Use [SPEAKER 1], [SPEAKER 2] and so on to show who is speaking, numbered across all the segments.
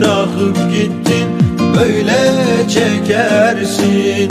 [SPEAKER 1] bırakıp gittin Böyle çekersin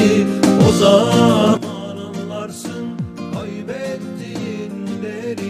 [SPEAKER 1] dertleri o zaman anlarsın. Kaybettiğin değeri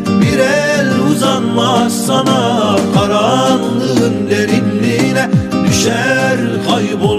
[SPEAKER 1] bir el uzanmaz sana karanlığın derinliğine düşer kaybolur